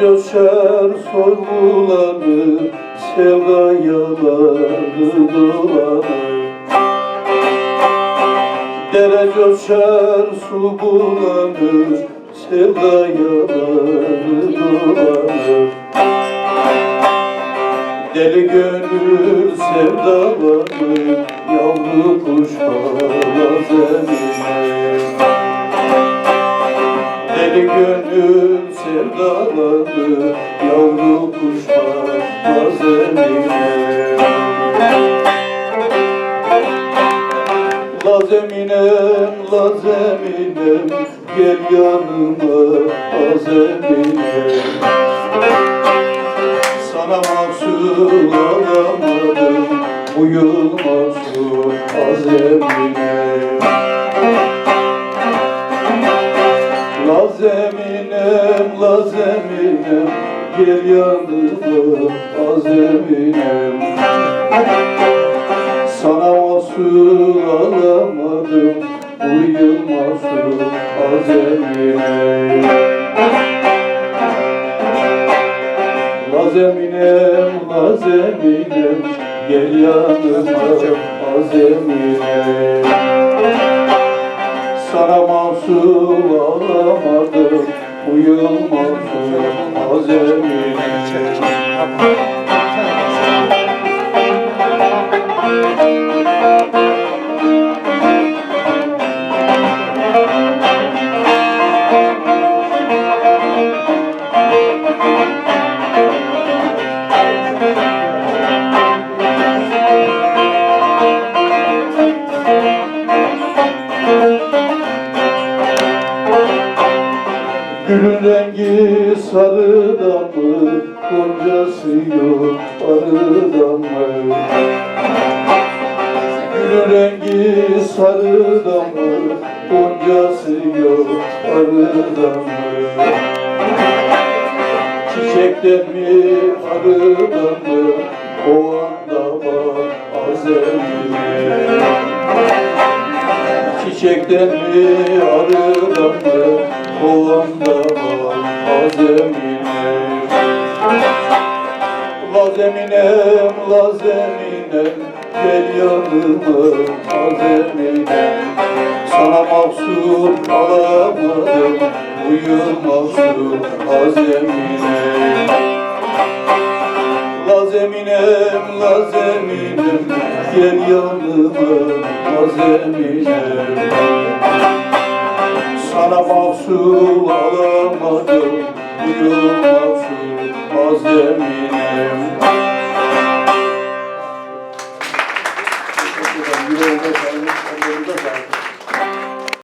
coşar sorguları Sevda yalanı dolanır Dere coşar su bulanır Sevda yalanı dolanır Deli gönül sevdalanır Yavru kuş balaz eline Deli gönül sevdalanır Yavru kuş zemine Lazeminem, lazeminem Gel yanıma azeminem Sana mahsul alamadım Bu yıl mahsul azeminem Lazeminem, lazeminem Gel yanıma azeminem sana mahsul alamadım Bu yıl mahsul azemine Lazeminem, lazeminem Gel yanıma azemine Sana alamadım Bu yıl mahsul azemine Gülün rengi sarıdan mı, goncası yok arıdan mı? Gülün rengi sarıdan mı, goncası yok arıdan mı? Çiçekten mi, arıdan mı, o anda bak azemine. Çiçekten mi arıdan mı o anda var azemine Lazeminem, lazeminem gel yanıma azeminem Sana mahsul alamadım bu yıl mahsul azemine Lazeminem, lazeminem Gel yanıma lazeminem sana mahsul alamadım Buyur mahsul az yeminim.